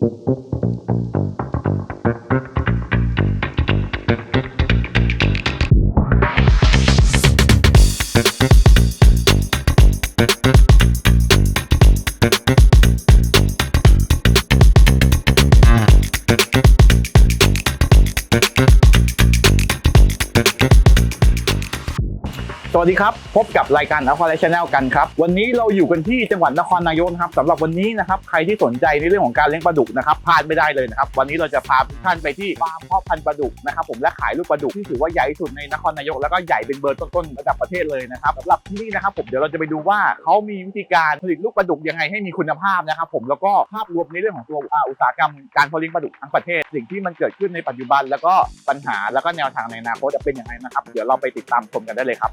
Thank you. ครับ พบกับรายการนครไลชแนลกันครับ วันนี้เราอยู่กันที่จังหวัดนครนายกครับสำหรับวันนี้นะครับ ใครที่สนใจในเรื่องของการเลี้ยงปลาดุกนะครับพลาดไม่ได้เลยนะครับ วันนี้เราจะพาทุกท่านไปที่ฟาร์มพาะพันธุ์ปลาดุกนะครับ ผมและขายลูกปลาดุกที่ถือว่าใหญ่ที่สุดในนครนายกแล้วก็ใหญ่เป็นเบอร์ต้นๆระดับประเทศเลยนะครับสำหรับที่นี่นะครับ ผมเดี๋ยวเราจะไปดูว่าเขามีวิธีการผลิตลูกปลาดุกยังไงให้มีคุณภาพนะครับ ผมแล้วก็ภาพรวมในเรื่องของตัวอุตสาหกรรมการเพาะเลี้ยงปลาดุกทั้งประเทศ สิ่งที่มันเกิดขึ้นในปัจจุบัน แล้วก็ปัญหาแล้วก็แนวทางในอนาคตจะเป็นยังไงนะครับ เดี๋ยวเราไปติดตามชมกันได้เลยครับ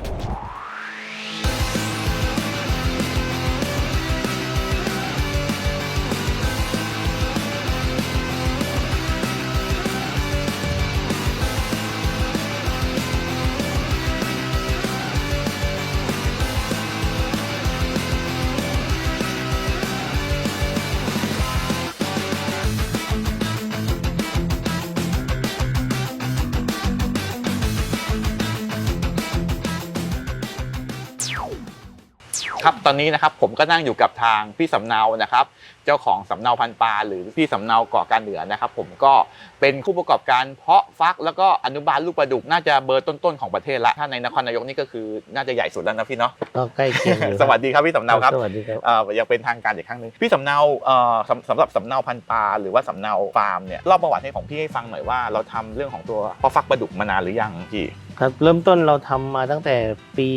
ครับตอนนี้นะครับผมก็นั่งอยู่กับทางพี่สำเนานะครับ เจ้าของสำเนาพันปลาหรือพี่สำเนาเกาะการเหนือนะครับ ผมก็เป็นผู้ประกอบการเพาะฟักแล้วก็อนุบาลลูกปลาดุกน่าจะเบอร์ต้นๆของประเทศละถ้าในนครนายกนี่ก็คือน่าจะใหญ่สุดแล้วนะพี่เนาะก็ใกล้เคียงอยู่สวัสดีครับพี่สำเนาครับสวัสดีครับเอ่อยังเป็นทางการอีกครั้งหนึ่งพี่สำเนาเอ่อสำสำหรับสำเนาพันปลาหรือว่าสำเนาฟาร์มเนี่ยเล่าประวัติให้ของพี่ให้ฟังหน่อยว่าเราทำเรื่องของตัวเพาะฟักปลาดุกมานานหรือยังพี่ ครับเริ่มต้นเราทำมาตั้งแต่ปี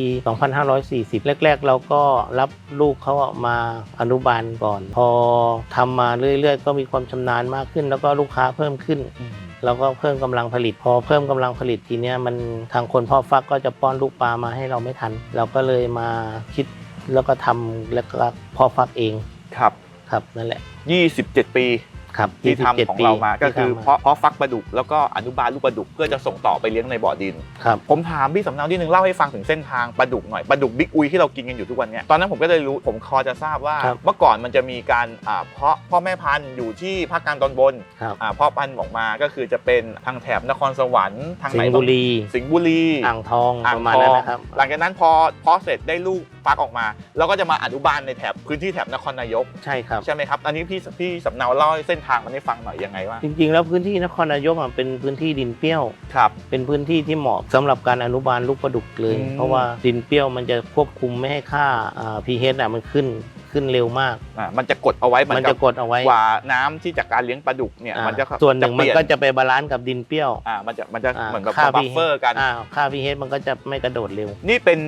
2540 แรก ๆ เราก็รับลูกเขามาอนุบาลก่อน พอทำมาเรื่อย ๆ ก็มีความชำนาญมากขึ้น แล้วก็ลูกค้าเพิ่มขึ้นเราก็เพิ่มกำลังผลิตพอเพิ่มกำลังผลิตทีเนี้ยมันทางคนเพ่อฟักก็จะป้อนลูกปลามาให้เราไม่ทัน เราก็เลยมาคิดแล้วก็ทำแล้วก็เพ่อฟักเองครับครับนั่นแหละ 27 ปี ครับที่ทำของเรามา27ก็คือที่ทำเพาะเพาะฟักปลาดุกแล้วก็อนุบาลลูกปลาดุกเพื่อจะส่งต่อไปเลี้ยงในบ่อดินครับผมถามพี่สำเนาที่หนึ่งเล่าให้ฟังถึงเส้นทางปลาดุกหน่อยปลาดุกบิ๊กอุยที่เรากินกันอยู่ทุกวันเนี้ยตอนนั้นผมก็เลยรู้ผมคอจะทราบว่าครับเมื่อก่อนมันจะมีการอ่าเพาะพ่อแม่พันธุ์อยู่ที่ภาคกลางตอนบนครับอ่าเพาะพันธุ์ออกมาก็คือจะเป็นทางแถบนครสวรรค์ทางสิไหนงห์บุรี สิงห์บุรีอ่างทองอ่ประมาณนั้นนะครับหลังจากนั้นพอเพาะเสร็จได้ลูก ฟักออกมาเราก็จะมาอนุบาลในแถบพื้นที่แถบนครนายกใช่ครับ ใช่ไหมครับ อันนี้พี่พี่สำเนาเล่าให้เส้นทางมันให้ฟังหน่อยยังไงว่าจริงๆ แล้วพื้นที่นครนายกอะเป็นพื้นที่ดินเปรี้ยว ครับ เป็นพื้นที่ที่เหมาะสำหรับการอนุบาลลูกปลาดุกเลย อืม เพราะว่าดินเปรี้ยวมันจะควบคุมไม่ให้ค่าอ่า pH อะมันขึ้น ขึ้นเร็วมาก อ่ามันจะกดเอาไว้เหมือมันนกัจะบกดเอาไว้ กว่าน้ำที่จากการเลี้ยงปลาดุกเนี่ยอ่ามันจะส่วนหนึ่งเปมันลี่ยก็จะไปบาลานซ์กับดินเปรี้ยวอ่ามันจะมันจะอ่าเหมือนกับค่าบัฟเฟอร์กันอ่าค่า pH มันก็จะไม่กระโดดเร็ว นี่เป็น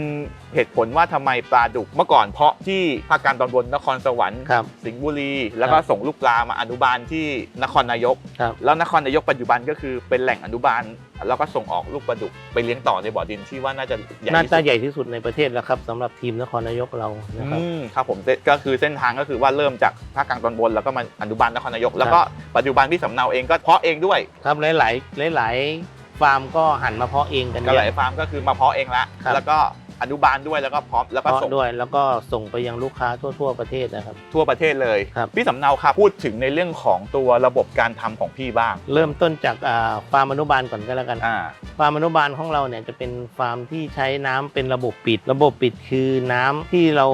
เหตุผลว่าทำไมปลาดุกเมื่อก่อนเพาะที่ภาคกลางตอนบนนครสวรรค์ ครับ สิงห์บุรี แล้วก็ครับ ส่งลูกปลามาอนุบาลที่นครนายก ครับ แล้วนครนายกปัจจุบันก็คือเป็นแหล่งอนุบาลแล้วก็ส่งออกลูกปลาดุกไปเลี้ยงต่อในบ่อดินที่ว่าน่าจะใหญ่น่าที่จะสุดใหญ่ที่สุดในประเทศแล้วครับสำหรับทีมนครนายกเรานะครับ อืมครับผมเส้นก็คือเส้นทางก็คือว่าเริ่มจากภาคกลางตอนบนแล้วก็มาอนุบาลนครนายก แล้วก็ปัจจุบันพี่สำเนาเองก็เพาะเองด้วยครับหลาย ๆ หลาย ๆ ฟาร์มก็หันมาเพาะเองกันก็เยหลายอะ ฟาร์มก็คือมาเพาะเองละครับ แล้วก็ อนุบาลด้วยแล้วก็พร้อมแล้วก็เพาะส่งด้วยแล้วก็ส่งไปยังลูกค้าทั่วๆประเทศนะครับ ทั่วประเทศเลย ครับ พี่สำเนาครับพูดถึงในเรื่องของตัวระบบการทำของพี่บ้าง เริ่มต้นจากอ่าฟาร์มอนุบาลก่อนก็แล้วกัน อ่า ฟาร์มอนุบาลของเราเนี่ยจะเป็นฟาร์มที่ใช้น้ำเป็นระบบปิด ระบบปิดคือน้ำที่เรา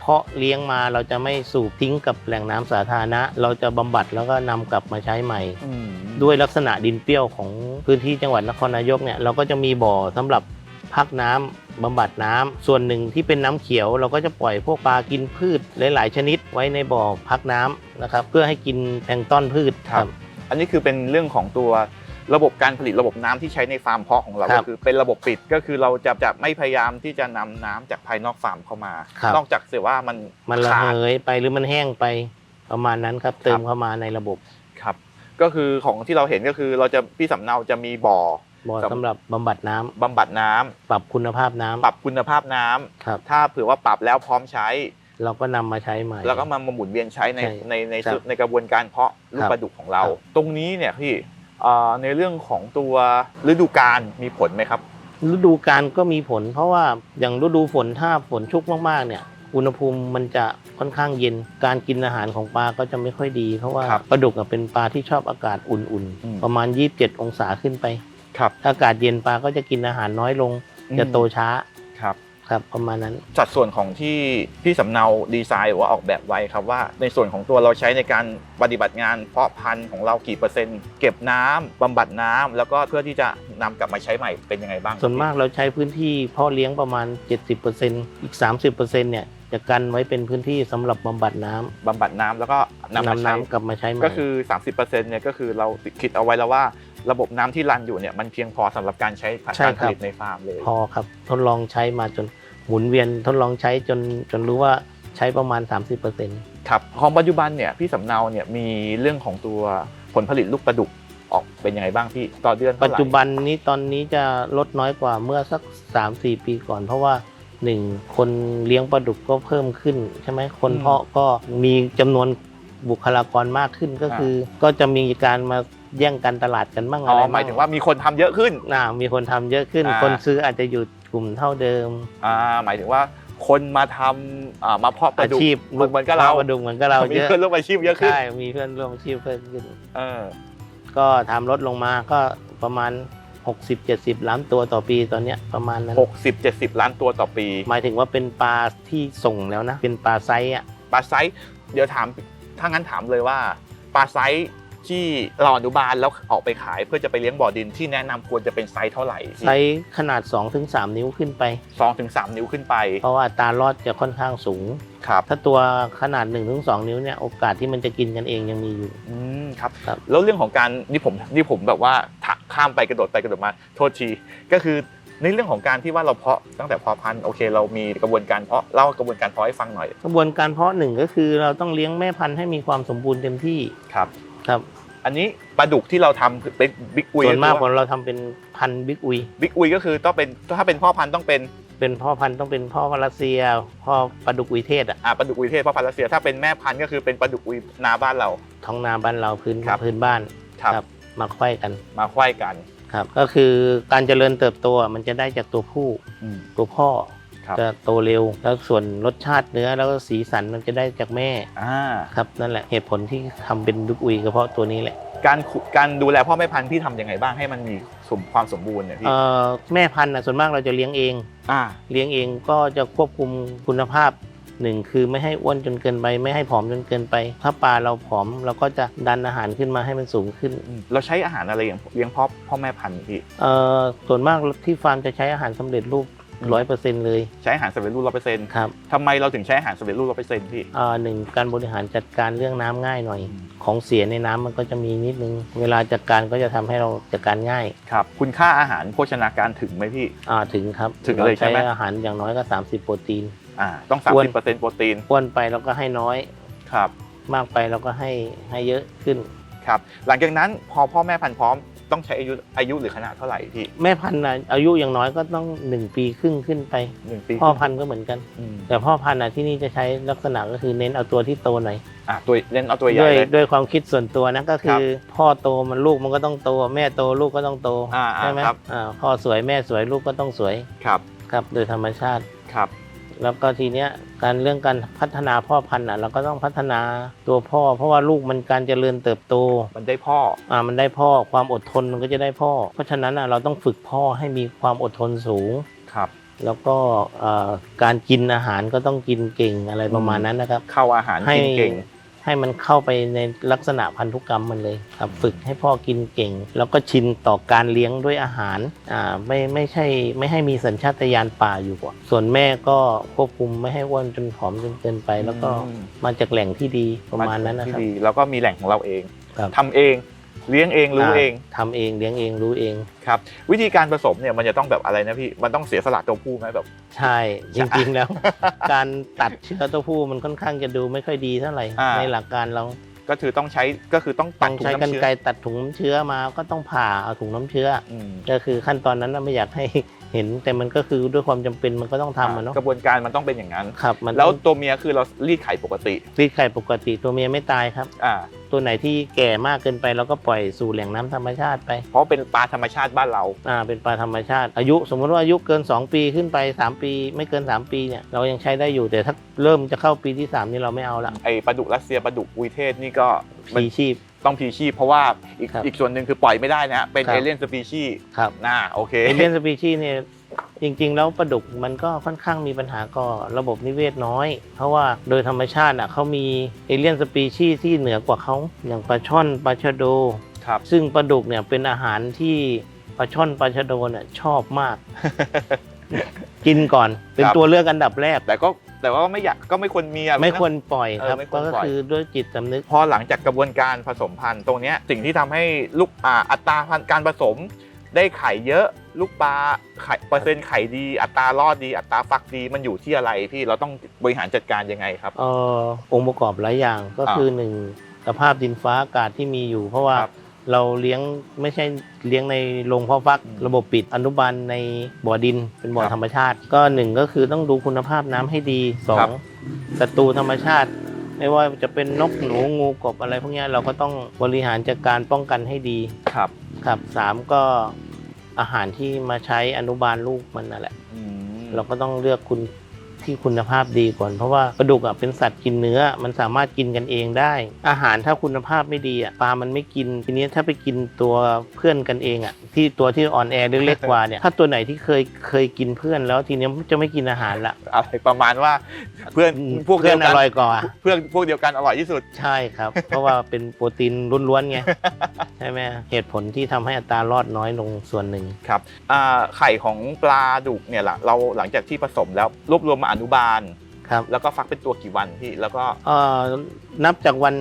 เพาะเลี้ยงมาเราจะไม่สูบทิ้งกับแหล่งน้ำสาธารณะ เราจะบำบัดแล้วก็นำกลับมาใช้ใหม่ ด้วยลักษณะดินเปรี้ยวของพื้นที่จังหวัดนครนายกเนี่ยเราก็จะมีบ่อสำหรับ พักน้ำบำบัดน้ำส่วนหนึ่งที่เป็นน้ำเขียว เราก็จะปล่อยพวกปลากินพืชหลาย ๆ ชนิดไว้ในบ่อพักน้ำนะครับ เพื่อให้กินแพลงก์ต้นพืชครับ อันนี้คือเป็นเรื่องของตัวระบบการผลิตระบบน้ำที่ใช้ในฟาร์มเพาะของเราครัก็บคือเป็นระบบปิดก็คือเราจะจะไม่พยายามที่จะนำน้ำจากภายนอกฟาร์มเข้ามาครับนอกจากเสียว่ามันมันระขาเหดยไปหรือมันแห้งไปประมาณนั้นครับเติมเข้ามาในระบบครับ ก็คือของที่เราเห็นก็คือเราจะพี่สำเนาจะมีบ่อ บ่อครับสำหรับบำบัดน้ำบำบัดน้ำปรับคุณภาพน้ำปรับคุณภาพน้ำครับ ถ้าเผื่อว่าปรับแล้วพร้อมใช้ เราก็นำมาใช้ใหม่ แล้วก็มามาหมุนเวียนใช้ในใช่ในในครับในกระบวนการเพาะลูกครับปลาดุกของเรา ครับ ตรงนี้เนี่ยพี่เอ่อในเรื่องของตัวฤดูกาลมีผลไหมครับ ฤดูกาลก็มีผล เพราะว่าอย่างฤดูฝนถ้าฝนชุกมากๆเนี่ย อุณหภูมิมันจะค่อนข้างเย็น การกินอาหารของปลาก็จะไม่ค่อยดี เพราะว่าครับปลาดุกอะเป็นปลาที่ชอบอากาศอุ่นอืม ๆ ประมาณ 27 องศาขึ้นไป ครับ ถ้าอากาศเย็นปลาก็จะกินอาหารน้อยลง จะโตช้าครับ ครับประมาณนั้น สัดส่วนของที่พี่สำเนาดีไซน์หรือว่าออกแบบไว้ครับว่า ในส่วนของตัวเราใช้ในการปฏิบัติงาน เพาะพันธุ์ของเรากี่เปอร์เซ็นต์เก็บน้ำบำบัดน้ำแล้วก็เพื่อที่จะนำกลับมาใช้ใหม่เป็นยังไงบ้างส่วนมากเราใช้พื้นที่เพ่อเลี้ยงประมาณ 70%อีก 30%เนี่ยจะกันไว้เป็นพื้นที่สำหรับบำบัดน้ำบำบัดน้ำแล้วก็นำมานำใช้ น้ำกลับมาใช้ใหม่ ก็คือ 30%เนี่ยก็คือเราคิดเอาไว้แล้วว่า ระบบน้ำที่รันอยู่เนี่ยมันเพียงพอสำหรับการใช้การผลิตในฟาร์มเลย พอครับทดลองใช้มาจนหมุนเวียนทดลองใช้จนจนรู้ว่าใช้ประมาณ 30%ครับของปัจจุบันเนี่ยพี่สำเนาเนี่ยมีเรื่องของตัวผลผลิตลูกปลาดุกออกเป็นยังไงบ้างพี่ต่อเดือนเท่าปัจไหร่จุบันนี้ตอนนี้จะลดน้อยกว่าเมื่อสัก 3-4 ปีก่อน เพราะว่า1คนเลี้ยงปลาดุกก็เพิ่มขึ้นใช่ไหมคนเพาะก็มีจำนวนบุคลากรมากขึ้นก็คือ ก็จะมีการมา แย่งกันตลาดกันบ้างอ๋อะไรอบ้างหมายถึงว่ามีคนทำเยอะขึ้นน่ามีคนทำเยอะขึ้น อ่า คนซื้ออาจจะอยู่กลุ่มเท่าเดิม อ่าหมายถึงว่าคนมาทำอ่ามาเพาะปลาอาดุก ชีพเหมือนเหมือนกับเราปลาดุกเหมือนกับเรามีเยอะเพื่อนร่วมอาชีพเยอะขึ้นใช่มีเพื่อนร่วมอาชีพเพิ่มขึ้น เออก็ทำลดลงมาก็ประมาณ 60-70 ล้านตัวต่อปีตอนเนี้ยประมาณนั้นหกสิบเจ็ดสิบล้านตัวต่อปีหมายถึงว่าเป็นปลาที่ส่งแล้วนะ เป็นปลาไซส์อะปลาไซส์เดี๋ยวถามถ้างั้นถามเลยว่าปลาไซส์ ที่เราอนุบาลแล้วออกไปขายเพื่อจะไปเลี้ยงบ่อดินที่แนะนำควรจะเป็นไซส์เท่าไหร่ไซส์ขนาด 2-3 นิ้วขึ้นไป สองถึงสามนิ้วขึ้นไปเพราะว่าอัตรารอดจะค่อนข้างสูง ครับถ้าตัวขนาด 1-2 นิ้วเนี่ยโอกาสที่มันจะกินกันเองยังมีอยู่ อืมครับ ครับ แล้วเรื่องของการนี่ผมนี่ผมแบบว่าถข้ามไปกระโดดไปกระโดดมาโทษทีก็คือในเรื่องของการที่ว่าเราเพาะตั้งแต่เพาะพันธุ์โอเค เรามีกระบวนการเพาะเล่ากระบวนการเพาะให้ฟังหน่อยกระบวนการเพาะหนึ่งก็คือเราต้องเลี้ยงแม่พันธุ์ให้มีความสมบูรณ์เต็มที่ ครับ ครับ อันนี้ปลาดุกที่เราทำคือเป็นบิ๊กอุยส่วนมากเราทำเป็นพันธุ์บิ๊กอุย บิ๊กอุยก็คือต้องเป็นถ้าเป็นพ่อพันธุ์ต้องเป็นเป็นพ่อพันธุ์ต้องเป็นพ่อรัสเซีย พ่อปลาดุกอุยเทศอะอ่าปลาดุกอุยเทศพ่อพันธุ์รัสเซียถ้าเป็นแม่พันธุ์ก็คือเป็นปลาดุกอุยนาบ้านเรา ท้องนาบ้านเราพื้นครับ พื้นบ้านครับมาไขว้กันมาไขว้กัน ครับ ก็คือการเจริญเติบโตอะมันจะได้จากตัวผู้อืมตัวพ่อ ครับจะโตเร็ว แล้วส่วนรสชาติเนื้อแล้วก็สีสันมันจะได้จากแม่อ่าครับนั่นแหละเหตุผลที่ทำเป็นดุกอุยก็เพราะตัวนี้แหละการขุการดูแลพ่อแม่พันธุ์พี่ทำยังไงบ้างให้มันมีสมความสมบูรณ์เนี่ยพี่เอ่อแม่พันธุ์นะส่วนมากเราจะเลี้ยงเอง อ่าเลี้ยงเองก็จะควบคุมคุณภาพหนึ่งคือไม่ให้อ้วนจนเกินไป ไม่ให้ผอมจนเกินไป ถ้าปลาเราผอมเราก็จะดันอาหารขึ้นมาให้มันสูงขึ้นเราใช้อาหารอะไรอย่างเลี้ยงพ่อพ่อแม่พันธุ์พี่เอ่อส่วนมากที่ฟาร์มจะใช้อาหารสำเร็จรูปอืม ร้อยเปอร์เซ็นต์เลย ใช้อาหารสำเร็จรูปร้อยเปอร์เซ็นต์ครับทำไมเราถึงใช้อาหารสำเร็จรูปร้อยเปอร์เซ็นต์พี่เอ่อหนึ่งการบริหารจัดการเรื่องน้ำง่ายหน่อย ของเสียในน้ำมันก็จะมีนิดนึง เวลาจัดการก็จะทำให้เราจัดการง่ายครับ คุณค่าอาหารโภชนาการถึงไหมพี่ อ่าถึงครับถึงเลยใช่ราไหมอาหารอย่างน้อยก็ 30 โปรตีน อ่า ต้อง อ้วน 30เปอร์เซ็นต์โปรตีน อ้วนไปเราก็ให้น้อย ครับ มากไปเราก็ให้ให้เยอะขึ้น ครับ หลังจากนั้นพอพ่อแม่พันธุ์พร้อม ต้องใช้อายุอายุหรือขนาดเท่าไหร่พี่แม่พันธุ์น่ะอายุอย่างน้อยก็ต้อง1ปีครึ่งขึ้นไป หนึ่งปีพ่อพันธุ์ก็เหมือนกัน อืมแต่พ่อพันธุ์น่ะที่นี่จะใช้ลักษณะก็คือเน้นเอาตัวที่โตหน่อยอ่าตัวเล่นเอาตัวใหญ่ด้วยเลย ด้วยความคิดส่วนตัวนะก็คือพ่อโตมันลูกมันก็ต้องโต แม่โตลูกก็ต้องโตอ่าอ่าใช่ไหมครับอ่าพ่อสวยแม่สวยลูกก็ต้องสวยครับครับโดยธรรมชาติ ครับ แล้วก็ทีเนี้ยการเรื่องการพัฒนาพ่อพันธุ์อะเราก็ต้องพัฒนาตัวพ่อ เพราะว่าลูกมันการเจริญเติบโตมันได้พ่ออ่ามันได้พ่อความอดทนมันก็จะได้พ่อ เพราะฉะนั้นอะเราต้องฝึกพ่อให้มีความอดทนสูงครับแล้วก็เอ่อการกินอาหารก็ต้องกินเก่งอะไรประมาณนั้นนะครับ เข้าอาหารให้กินเก่ง ให้มันเข้าไปในลักษณะพันธุกรรมมันเลยครับฝึกให้พ่อกินเก่ง แล้วก็ชินต่อการเลี้ยงด้วยอาหารอ่าไม่ไม่ใช่ไม่ให้มีสัญชาตญาณป่าอยู่ก่อนส่วนแม่ก็ควบคุมไม่ให้อ้วนจนผอมจนเกินไป แล้วก็อืม มาจากแหล่งที่ดีประมาณนั้นนะครับ ที่ดีแล้วก็มีแหล่งของเราเองครับ ทำเอง เลี้ยงเองรู้เองทำเองเลี้ยงเองรู้เอง ครับ วิธีการผสมเนี่ยมันจะต้องแบบอะไรนะพี่มันต้องเสียสละตัวผู้ไหมแบบ ใช่จริงๆแล้ว การตัดเชื้อตัวผู้มันค่อนข้างจะดูไม่ค่อยดีเท่าไหร่อ่า ในหลักการเราก็คือต้องใช้ก็คือต้องตัต้ดองถุงใช้น้ำกันเชื้อไกรตัดถุงน้ำเชื้อมาก็ต้องผ่าเอาถุงน้ำเชื้อ อืมก็คือขั้นตอนนั้นน่ะไม่อยากให้ เห็นแต่มันก็คือด้วยความจำเป็นมันก็ต้องทำอะเนาะกระบวนการมันต้องเป็นอย่างนั้น ครับมันแล้วต้องตัวเมียคือเรารีดไข่ปกติรีดไข่ปกติตัวเมียไม่ตายครับ อ่าตัวไหนที่แก่มากเกินไปเราก็ปล่อยสู่แหล่งน้ำธรรมชาติไป เพราะเป็นปลาธรรมชาติบ้านเรา อ่าเป็นปลาธรรมชาติ อายุสมมติว่าอายุเกิน 2 ปีขึ้นไป 3 ปี ไม่เกิน 3 ปีเนี่ยเรายังใช้ได้อยู่แต่ถ้าเริ่มจะเข้าปีที่ 3 นี่เราไม่เอาละไอปลาดุกรัสเซียปลาดุกอุยเทศนี่ก็มันพีชีพ ต้องพีชีพเพราะว่าอีกครับอีกส่วนหนึ่งคือปล่อยไม่ได้นะเป็นครับ เอเลี่ยนสปีชีครับน่าโอเค เอเลียนสปีชีส์เนี่ยจริง ๆ แล้วปลาดุกมันก็ค่อนข้างมีปัญหาก็ระบบนิเวศน้อย เพราะว่าโดยธรรมชาติอะเขามีเอเลียนสปีชีส์ที่เหนือกว่าเขาอย่างปลาช่อนปลาชะโด ครับ ซึ่งปลาดุกเนี่ยเป็นอาหารที่ปลาช่อนปลาชะโดเนี่ยชอบมาก กินก่อนเป็นครับ ตัวเลือกอันดับแรก แต่ก็ แต่ว่าไม่อยากก็ไม่ควรมีอะไม่ควรปล่อยเออครับไม่ควรก็ปล่อย คือด้วยจิตสำนึก พอหลังจากกระบวนการผสมพันธุ์ตรงเนี้ยสิ่งที่ทำให้ลูกอ่าอัตราพันธุ์การผสม ได้ไข่เยอะ ลูกปลาไข่เปอร์เซ็นต์ไข่ดี อัตรารอดดี อัตราฟักดีมันอยู่ที่อะไรพี่เราต้องบริหารจัดการยังไงครับ เอ่อองค์ประกอบหลายอย่างก็อ่าคือหนึ่งสภาพดินฟ้าอากาศที่มีอยู่ เพราะว่าครับ เราเลี้ยงไม่ใช่เลี้ยงในโรงเพาะฟักอืมระบบปิดอนุบาลในบ่อดินเป็นบ่อครับธรรมชาติ ก็หนึ่งก็คือต้องดูคุณภาพน้ำให้ดีสอครังบ ศัตรูธรรมชาติ ไม่ว่าจะเป็นนกหนูงูกบอะไรพวกเนี้ยเราก็ต้องบริหารจัดการป้องกันให้ดี ครับครับสามก็อาหารที่มาใช้อนุบาลลูกมันนั่นแหละ อืมเราก็ต้องเลือกคุณ ที่คุณภาพดีก่อน เพราะว่าปลาดุกอะเป็นสัตว์กินเนื้อ มันสามารถกินกันเองได้ อาหารถ้าคุณภาพไม่ดีอะปลามันไม่กินทีนี้ถ้าไปกินตัวเพื่อนกันเองอะ ที่ตัวที่อ่อนแอหรือเล็กกว่าเนี่ยถ้าตัวไหนที่เคยเคยกินเพื่อนแล้วทีนี้จะไม่กินอาหารละอะไรประมาณว่าเพื่อนพวกเพื่เดีอยวนกัอนร่อยกว่าเพื่อนพวกเดียวกันอร่อยที่สุดใช่ครับ เพราะว่าเป็นโปรตีนล้วนๆไงใช่ไหมเหตุผลที่ทำให้อัตรารอดน้อยลงส่วนหนึ่งครับอ่าไข่ของปลาดุกเนี่ยล่ะเราหลังจากที่ผสมแล้วรวบรวมมาอนุบาล ครับแล้วก็ฟักเป็นตัวกี่วันพี่แล้วก็เอ่อนับจากวัน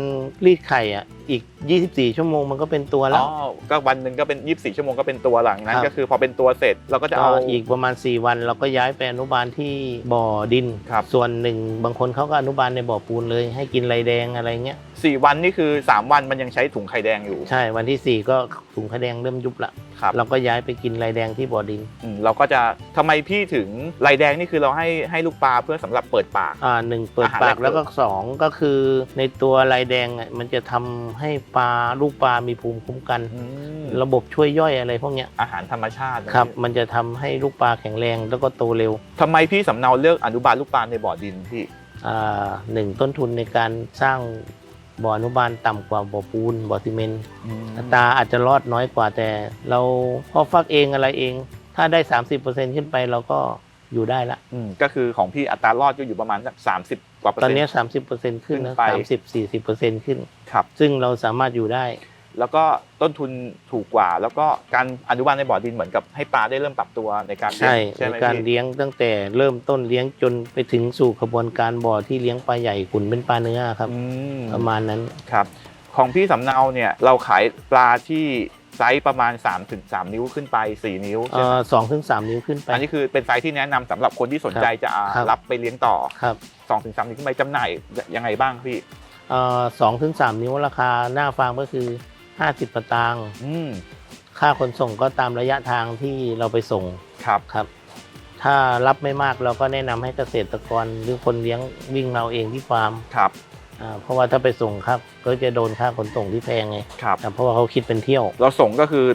รีดไข่อะอีก 24 ชั่วโมงมันก็เป็นตัวแล้อ๋ว อก็วันหนึ่งก็เป็น 24 ชั่วโมงก็เป็นตัวหลังนั้ครันบก็คือพอเป็นตัวเสร็จเราก็จะก็เอา อีกประมาณ 4 วันเราก็ย้ายไปอนุบาลที่บ่อดิน ครับ ส่วนหนึ่งบางคนเขาก็อนุบาลในบ่อปูนเลย ให้กินไรแดงอะไรเงี้ย สี่วันนี่คือ3วันมันยังใช้ถุงไข่แดงอยู่ ใช่วันที่4ก็ถุงขาวแดงเริ่มยุบละครับ เราก็ย้ายไปกินไรแดงที่บ่อดินอืมเราก็จะทำไมพี่ถึงลายแดงนี่คือเราให้ให้ลูกปลาเพื่อสำหรับเปิดปาก อ่าหนึ่งเปิดอาหารปากแรกแล้วก็สองก็คือในตัวไรแดงอะมันจะทำให้ปลาลูกปลามีภูมิคุ้มกัน อืมระบบช่วยย่อยอะไรพวกเนี้ยอาหารธรรมชาตินะครับ มันจะทำให้ลูกปลาแข็งแรงแล้วก็โตเร็วทำไมพี่สำเนาเลือกอนุบาลลูกปลาในบ่อดินพี่ อ่าหนึ่งต้นทุนในการสร้าง บ่ออนุบาลต่ำกว่าบ่อปูนบ่อซีเมนต์อัตราอาจจะรอดน้อยกว่าแต่ เราพอฟักเองอะไรเอง ถ้าได้ 30%ขึ้นไปเราก็อยู่ได้ละ อืมก็คือของพี่อัตรารอดก็อยู่ประมาณสักสามสิบกว่าเปอร์ตอนเซ็นต์ นี้ 30%ขึ้นนะขึ้นไปสามสิบสี่สิบเปอร์เซ็นต์ขึ้น ครับ ซึ่งเราสามารถอยู่ได้ แล้วก็ต้นทุนถูกกว่า แล้วก็การอนุบาลในบ่อดินเหมือนกับให้ปลาได้เริ่มปรับตัวในการเลี้ยใช่งใช่ในไหมการพี่เลี้ยงตั้งแต่เริ่มต้นเลี้ยงจนไปถึงสู่กระบวนการบ่อที่เลี้ยงปลาใหญ่ขุนเป็นปลาเนื้อครับ อืมประมาณนั้นครับ ของพี่สำเนาเนี่ยเราขายปลาที่ไซส์ประมาณ3ถึง3นิ้วขึ้นไป 4 นิ้วเอ่ใช่ไหมอสองถึงสามนิ้วขึ้นไป อันนี้คือเป็นไซส์ที่แนะนำสำหรับคนที่สนใจจะอ่าครับ รับไปเลี้ยงต่อครับ 2ถึง3นิ้วขึ้นไปจำหน่ายยังไงบ้างพี่เอ่อสองถึงสามนิ้วราคาหน้าฟาร์มก็คือ 50สตางค์อืมค่าขนส่งก็ตามระยะทางที่เราไปส่งครับ ครับ ถ้ารับไม่มากเราก็แนะนำให้เกษตรกรหรือคนเลี้ยงวิ่งเราเองที่ฟาร์มครับ อ่าเพราะว่าถ้าไปส่งครับ ก็จะโดนค่าขนส่งที่แพงไงครับ อ่าเพราะว่าเขาคิดเป็นเที่ยวเราส่งก็คือ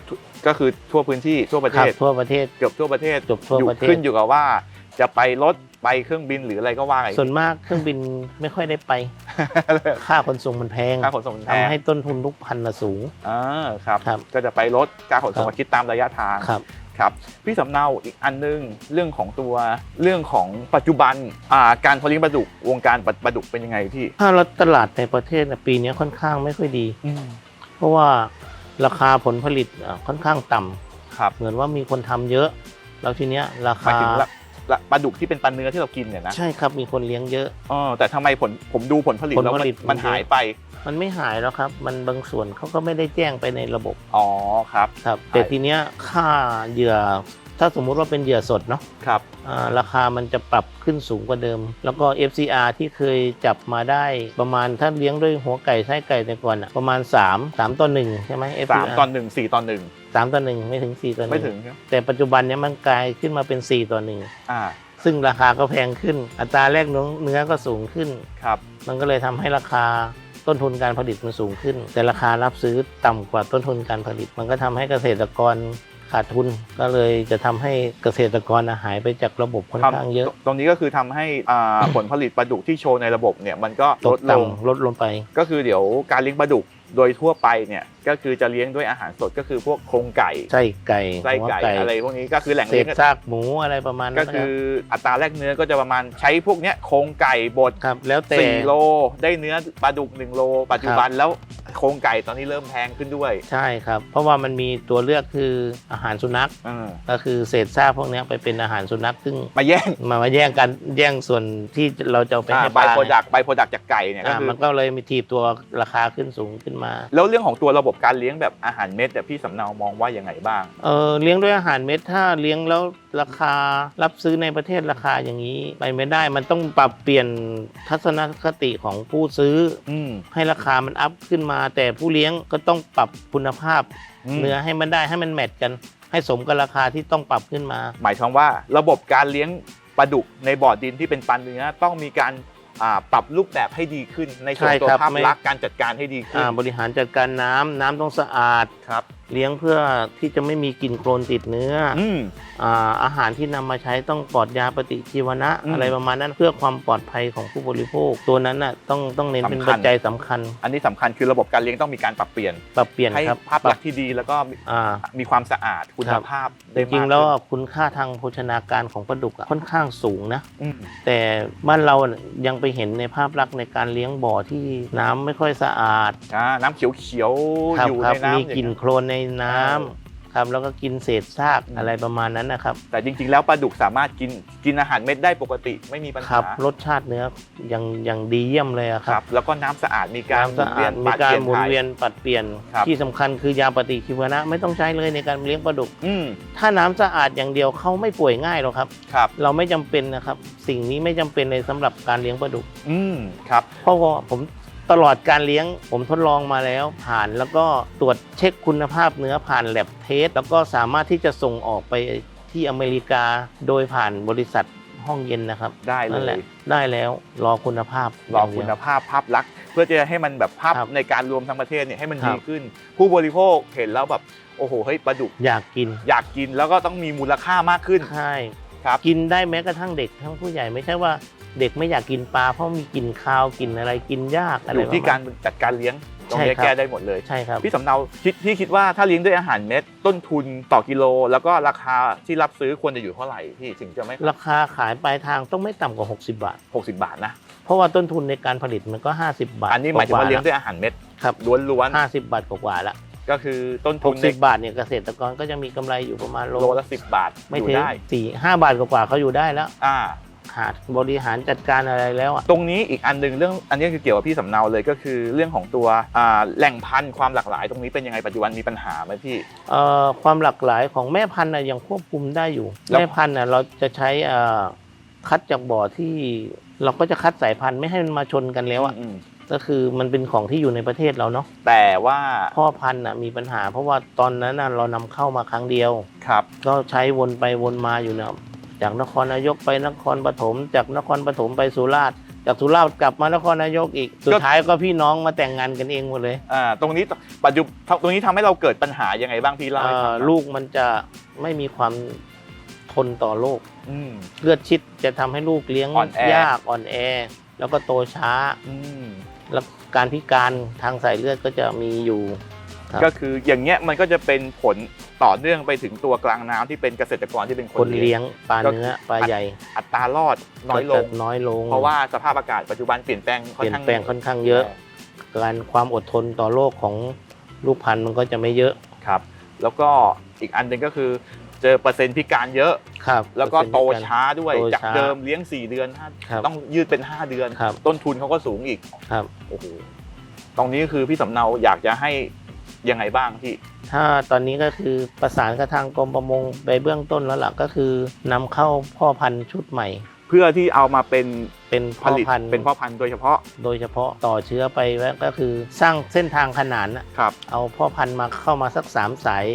ก็คือทั่วพื้นที่ทั่วประคเทรับศทั่วประเทศ เกือบทั่วประเทศจบทั่วอยู่ประเทศ ขึ้นอยู่กับว่า จะไปรถ ไปเครื่องบินหรืออะไรก็ว่าไปส่วนมากเครื่องบินไม่ค่อยได้ไป ค่าขนส่งมันแพงค่าขนส่งมันแพทำงให้ต้นทุนลูกพันธุ์น่ะสูงอ่าครับครับก็จะไปรถการขนส่งครับมาคิดตามระยะทางครับครับพี่สำเนาอีกอันนึงเรื่องของตัวเรื่องของปัจจุบันอ่าการเพาะเลี้ยงปลาดุกวงการปลาปลาดุกเป็นยังไงพี่ถ้าเราตลาดในประเทศน่ะปีนี้ค่อนข้างไม่ค่อยดี เพราะว่าราคาผลผลิตอะค่อนข้างต่ำครับเหมือนว่ามีคนทำเยอะ แล้วทีเนี้ยราหมายคาถึงละละ ปลาดุกที่เป็นปลาเนื้อที่เรากินเนี่ยนะใช่ครับมีคนเลี้ยงเยอะ อ๋อแต่ทำไมผลผมดูผลผลิตผลแล้วผมันลิตมันมันเยอะ หายไป มันไม่หายแล้วครับ มันบางส่วนเขาก็ไม่ได้แจ้งไปในระบบอ๋อครับ ครับ แต่ทีเนี้ยค่าเหยื่อ ถ้าสมมุติว่าเป็นเหยื่อสดเนาะครับอ่าราคามันจะปรับขึ้นสูงกว่าเดิม แล้วก็ FCR ที่เคยจับมาได้ประมาณถ้าเลี้ยงด้วยหัวไก่ไส้ไก่แต่ก่อนอะประมาณ 3 3ต่อ1ใช่ไหม สาม FCR ตอนหนึ่งสี่ตอนหนึ่งสามต่อหนึ่งไม่ถึง4ต่อหนึ่งไม่ถึงใช่ไหมแต่ปัจจุบันเนี้ยมันกลายขึ้นมาเป็น 4 ต่อหนึ่งอ่าซึ่งราคาก็แพงขึ้น อัตราแลกเนื้อก็สูงขึ้น ครับ มันก็เลยทำให้ราคาต้นทุนการผลิตมันสูงขึ้น แต่ราคารับซื้อต่ำกว่าต้นทุนการผลิต มันก็ทำให้เกษตรกร ขาดทุนก็เลยจะทำให้เกษตรกรหายไปจากระบบค่อนข้างเยอะ ตรงนี้ก็คือทำให้อ่าผลผลิตปลาดุกที่โชว์ในระบบเนี่ยมันก็ตลกดลงต่ำลดลงไป ก็คือเดี๋ยวการเลี้ยงปลาดุกโดยทั่วไปเนี่ยก็คือจะเลี้ยงด้วยอาหารสดก็คือพวกโครงไก่ไส้ไก่ไส้หัวไก่อะไรพวกนี้ก็คือแหล่งเศเลี้ยษงซากหมูอะไรประมาณก็นั้นนะคืรับออัตราแลกเนื้อก็จะประมาณใช้พวกเนี้ยโครงไก่บดครับแล้วแต่4โลได้เนื้อปลาดุก1โล ปัจจุบันแล้วโครงไก่ตอนนี้เริ่มแพงขึ้นด้วยใช่ครับ เพราะว่ามันมีตัวเลือกคืออาหารสุนัขเออก็คือเศษซากพวกเนี้ยไปเป็นอาหารสุนัขซึ่งมาแย่งมามาแย่งกันแย่งส่วนที่เราจะเอาไปให้ใบปลาโปรดักใบโปรดักจากไก่เนี่ยก็อ่าคือมันก็เลยมีทีบตัวราคาขึ้นสูงขึ้นมา แล้วเรื่องของตัวระบบการเลี้ยงแบบอาหารเม็ดแต่ยพี่สำเนามองว่ายังไงบ้างเออเลี้ยงด้วยอาหารเม็ดถ้าเลี้ยงแล้วราคารับซื้อในประเทศราคาอย่างนี้ไปไม่ได้ มันต้องปรับเปลี่ยนทัศนคติของผู้ซื้ออืมให้ราคามันอัพขึ้นมา แต่ผู้เลี้ยงก็ต้องปรับคุณภาพอืมเนื้อให้มันได้ให้มันแมทกันให้สมกับราคาที่ต้องปรับขึ้นมา หมายความว่าระบบการเลี้ยงปลาดุกในบ่อดินที่เป็นปลาเนื้อต้องมีการอ่า ปรับรูปแบบให้ดีขึ้น ในส่วนใช่ตัวครับภาพไม่ลักษณ์การจัดการให้ดีขึ้นอ่าบริหารจัดการน้ำน้ำต้องสะอาดครับ เลี้ยงเพื่อที่จะไม่มีกลิ่นโคลนติดเนื้อออืมอ่าอาหารที่นำมาใช้ต้องปลอดยาปฏิชีวนะอืมอะไรประมาณนั้นเพื่อความปลอดภัยของผู้บริโภค ตัวนั้นน่ะต้องต้องเน้นเป็นสำคัญ ปัจจัยสำคัญอันนี้สำคัญคือระบบการเลี้ยงต้องมีการปรับเปลี่ยน ปรับเปลี่ยนให้ครับภาพลักษณ์ที่ดีแล้วก็อ่า มีความสะอาดคุณครับ ภาพจได้ริงมากๆแล้วขึ้นคุณค่าทางโภชนาการของปลาดุกอะค่อนข้างสูงนะ อืม แต่บ้านเราน่ะยังไปเห็นในภาพลักษณ์ในการเลี้ยงบ่อที่น้ำไม่ค่อยสะอาด อ่าน้ำเขียวครัๆอยู่ครัในน้ำมีอย่างกลิ่นเงี้ยโคลนในน้ำครับแล้วก็กินเศษซากอืมอะไรประมาณนั้นนะครับแต่จริงๆ แล้วปลาดุกสามารถกินกินอาหารเม็ดได้ปกติไม่มีปัญคหารับรสชาติเนื้อยังยังดีเยี่ยมเลยอะคครัรับบแล้วก็น้ำสะอาดมีการน้ำสะอาดหมีนการเปลี่ยนหมุนถ่ายเวียนปัดเปลี่ยน ครับ ที่สำคัญคือยาปฏิชีวนะไม่ต้องใช้เลยในการเลี้ยงปลาดุก อืมถ้าน้ำสะอาดอย่างเดียวเขาไม่ป่วยง่ายหรอกครับ ครับ เราไม่จำเป็นนะครับ สิ่งนี้ไม่จำเป็นเลยสำหรับการเลี้ยงปลาดุก อืมครับ เพราะว่าผม ตลอดการเลี้ยงผมทดลองมาแล้วผ่าน แล้วก็ตรวจเช็คคุณภาพเนื้อผ่านแลบเทสแล้วก็สามารถที่จะส่งออกไปที่อเมริกาโดยผ่านบริษัทห้องเย็นนะครับได้เลนั่นแหละยได้แล้วรอคุณภาพรออย่างเดียวคุณภาพภาพลักษณ์เพื่อจะให้มันแบบภาพครับในการรวมทั้งประเทศเนี่ยให้มันครัดีบขึ้น ผู้บริโภคเห็นแล้วแบบโอ้โหเฮ้ยปลาดุกอยากกินอยากกินแล้วก็ต้องมีมูลค่ามากขึ้นใช่ครับ กินได้แม้กระทั่งเด็กทั้งผู้ใหญ่ไม่ใช่ว่า เด็กไม่อยากกินปลาเพราะมีกลิ่นคาวกลิ่นอะไรกินยากอะไรอยู่ที่ประมณการจัดการเลี้ยงตรงนี้ใช่ครับแก้ได้หมดเลยใช่ครับพี่สำเนาคิดพี่คิดว่าถ้าเลี้ยงด้วยอาหารเม็ดต้นทุนต่อกิโล แล้วก็ราคาที่รับซื้อควรจะอยู่เท่าไหร่พี่ถึงจะไม่ราคาขายปลายทางต้องไม่ต่ำกว่า 60 บาท 60 บาทนะเพราะว่าต้นทุนในการผลิตมันก็ 50 บาทอันนี้หมายถึงว่าเลี้ยงด้วยอาหารเม็ดครับล้วน50 บาทกว่าๆละๆก็คือต้นทุนใน60บาทเนี่ยเกษตรกรก็จะมีกำไรอยู่ประมาณโลโลละ10บาท ไม่อยู่ถึงได้สี่ห้าบาทกว่าๆเขาอยู่ได้แล้ว อ่า หาบริหารจัดการอะไรแล้วอะตรงนี้อีกอันหนึ่งเรื่องอันนี้คือเกี่ยวกับพี่สำเนาเลยก็คือเรื่องของตัวอ่าแหล่งพันธุ์ความหลากหลาย ตรงนี้เป็นยังไงปัจจุบันมีปัญหาไหมพี่เอ่อความหลากหลายของแม่พันธุ์น่ะยังควบคุมได้อยู่แล้วแม่พันธุ์น่ะเราจะใช้เอ่อคัดจากบ่อที่เราก็จะคัดสายพันธุ์ไม่ให้มันมาชนกันแล้วอะอืมก็คือมันเป็นของที่อยู่ในประเทศเราเนาะแต่ว่าพ่อพันธุ์น่ะมีปัญหา เพราะว่าตอนนั้นน่ะเรานำเข้ามาครั้งเดียวครับ ก็ใช้วนไปวนมาอยู่นะครับ จากนครนายกไปนครปฐมจากนครปฐมไปสุราษฎร์จากสุราษฎร์กลับมานครนายกอีกสุดท้ายก็พี่น้องมาแต่งงานกันเองหมดเลยอ่าตรงนี้ปัจจุบันตรงนี้ทำให้เราเกิดปัญหายังไงบ้างพี่เล่าให้ฟังหเอ่น่ออยลูกมันจะไม่มีความทนต่อโรคอืมเลือดชิดจะทำให้ลูกเลี้ยงอ่อนแอยากอ่อนแอ แล้วก็โตช้าอืมแล้วการพิการทางสายเลือดก็จะมีอยู่ครับก็คืออย่างเงี้ยมันก็จะเป็นผล ต่อเนื่องไปถึงตัวกลางน้ำที่เป็นเกษตรกรที่เป็นคคนนเลี้เลี้ยยงงปลาเนื้อปลาใหญ่อัตรารอดน้อยลก็งจะน้อยลง เพราะว่าสภาพอากาศปัจจุบันเปลี่ยนแปลงเปค่อนลี่ยนข้างแปลงค่อนข้างเยอะการความอดทนต่อโรคของลูกพันธุ์มันก็จะไม่เยอะครับ แล้วก็อีกอันหนึ่งก็คือเจอเปอร์เซ็นต์พิการเยอะครับแล้วก็โตเปอร์เซ็นต์ช้าด้วยโตจากช้าเดิมเลี้ยง 4 เดือนถ้าครับต้องยืดเป็น 5 เดือนครับต้นทุนเขาก็สูงอีกครับโอ้โหตรงนี้คือพี่สำเนาอยากจะให้ ยังไงบ้างพี่ ถ้าตอนนี้ก็คือประสานกับทางกรมประมงไปเบื้องต้นแล้วล่ะก็คือนำเข้าพ่อพันธุ์ชุดใหม่ เพื่อที่เอามาเป็นเป็นผพ่อลิตพันธุ์เป็นพ่อพันธุ์โดยเฉพาะโดยเฉพาะต่อเชื้อไปแล้วก็คือสร้างเส้นทางขนานน่ะครับเอาพ่อพันธุ์มาเข้ามาสักสามสาย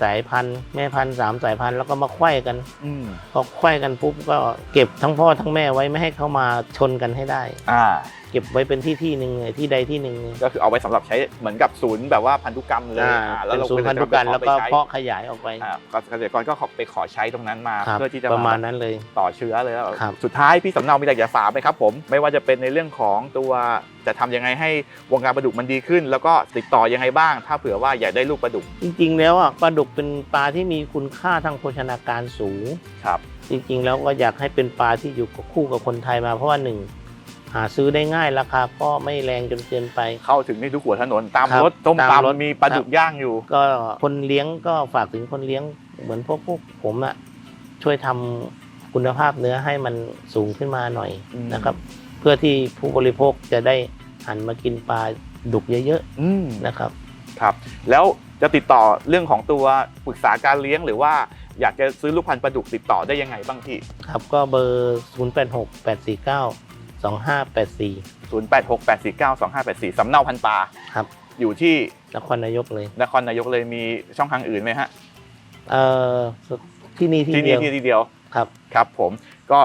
สายพันธุ์แม่พันธุ์สามสายพันธุ์แล้วก็มาไขว้กัน อืมพอไขว้กันปุ๊บก็เก็บทั้งพ่อทั้งแม่ไว้ไม่ให้เข้ามาชนกันให้ได้ อ่าเก็บไว้เป็นที่ที่หนึ่งเลยที่ใดที่หนึ่งเลยก็คือเอาไว้สำหรับใช้เหมือนกับศูนย์แบบว่าพันธุกรรมเลยอ่าอ่าเป็นศูนย์พันธุกรรมแล้วก็เพาะขยายออกไป อ่าก็เกษตรกรก็ขอไปขอใช้ตรงนั้นมาครับเพื่อที่จะประมาณนั้นเลย ต่อเชื้อเลยแล้วครับ สุดท้ายพี่สำเนามีอะไรอยากจะฝากไหมครับผมไม่ว่าจะเป็นในเรื่องของตัวจะทำยังไงให้วงการปลาดุกมันดีขึ้น แล้วก็ติดต่อยังไงบ้าง ถ้าเผื่อว่าอยากได้ลูกปลาดุกจริง ๆ แล้วอะปลาดุกเป็นปลาที่มีคุณค่าทางโภชนาการสูง ครับ จริงๆ แล้วก็อยากให้เป็นปลาที่อยู่กับคู่กับคนไทยมาเพราะว่าหนึ่ง หาซื้อได้ง่ายราคาก็ไม่แรงจนเกินไป เข้าถึงในทุกหัวถนนตามครับรถต้มตามรถ ตำมีปลาดุกย่างอยู่ ก็คนเลี้ยงก็ฝากถึงคนเลี้ยงเหมือนพวกพวกผมอะช่วยทำคุณภาพเนื้อให้มันสูงขึ้นมาหน่อยอืม นะครับ เพื่อที่ผู้บริโภคจะได้หันมากินปลาดุกเยอะอืมๆนะครับ ครับ แล้วจะติดต่อเรื่องของตัวปรึกษาการเลี้ยงหรือว่าอยากจะซื้อลูกพันธุ์ปลาดุกติดต่อได้ยังไงบ้างพี่ ครับก็เบอร์ 0 8 6 8 4 9 2 5 8 4 0 8 6 8 4 9 2 5 8 4สำเนาพันธุ์ปลาครับ อยู่ที่นครนายกเลยนครนายกเลยมีช่องทางอื่นไหมฮะเอ่อที่นี่ที่ที่เดีนี่ยวที่ที่เดียว ครับ ครับผมก็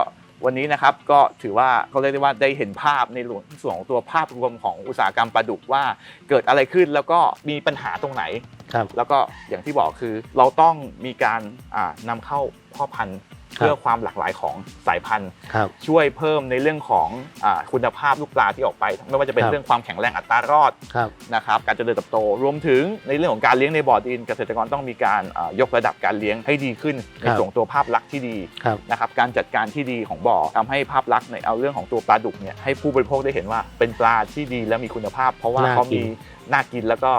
วันนี้นะครับก็ถือว่าเขาเรียกได้ว่าได้เห็นภาพในส่วนของตัวภาพรวมของอุตสาหกรรมปลาดุกว่าเกิดอะไรขึ้นแล้วก็มีปัญหาตรงไหนครับ แล้วก็อย่างที่บอกคือเราต้องมีการอ่านำเข้าพ่อพันธุ์ครับเพื่อความหลากหลายของสายพันธุ์ครับช่วยเพิ่มในเรื่องของอาคุณภาพลูกปลาที่ออกไป ไม่ว่าจะเป็นครับเรื่องความแข็งแรงอัตรารอดครับนะครับการเจริญเติบโตรวมถึงในเรื่องของการเลี้ยงในบ่อดิน เกษตรกรต้องมีการอ่ายกระดับการเลี้ยงให้ดีขึ้นในครับส่วนของตัวภาพลักษณ์ที่ดีครับนะครับการจัดการที่ดีของบ่อทำให้ภาพลักษณ์ในเอาเรื่องของตัวปลาดุกเนี่ยให้ผู้บริโภคได้เห็นว่าเป็นปลาที่ดีและมีคุณภาพ เพราะว่าน่าเขากินมีน่ากินแล้วก็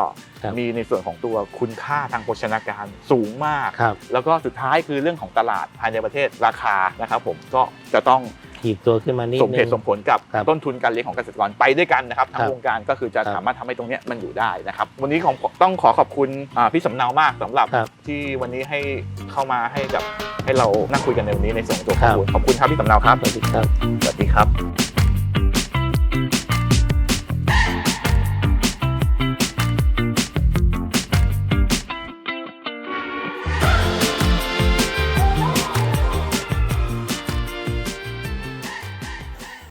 ครับมีในส่วนของตัวคุณค่าทางโภชนาการสูงมาก ครับ แล้วก็สุดท้ายคือเรื่องของตลาดภายในประเทศราคานะครับผมก็จะต้องถีบตัวขึ้นมานิดสมนึเหตุงสมผลกับครับต้นทุนการเลี้ยงของเกษตรกรไปด้วยกันนะครับทั้ครังบวงการก็คือจะครับสามารถทำให้ตรงเนี้ยมันอยู่ได้นะครับ วันนี้ของต้องขอขอบคุณอ่าพี่สำเนามากสำหรับครับที่วันนี้ให้เข้ามาให้กับให้เรานั่งคุยกันในวันนี้ในส่วนของตัวคข้รัอบมูลขอบคุณครับพี่สำเนาครับ สวัสดีครับ สวัสดีครับ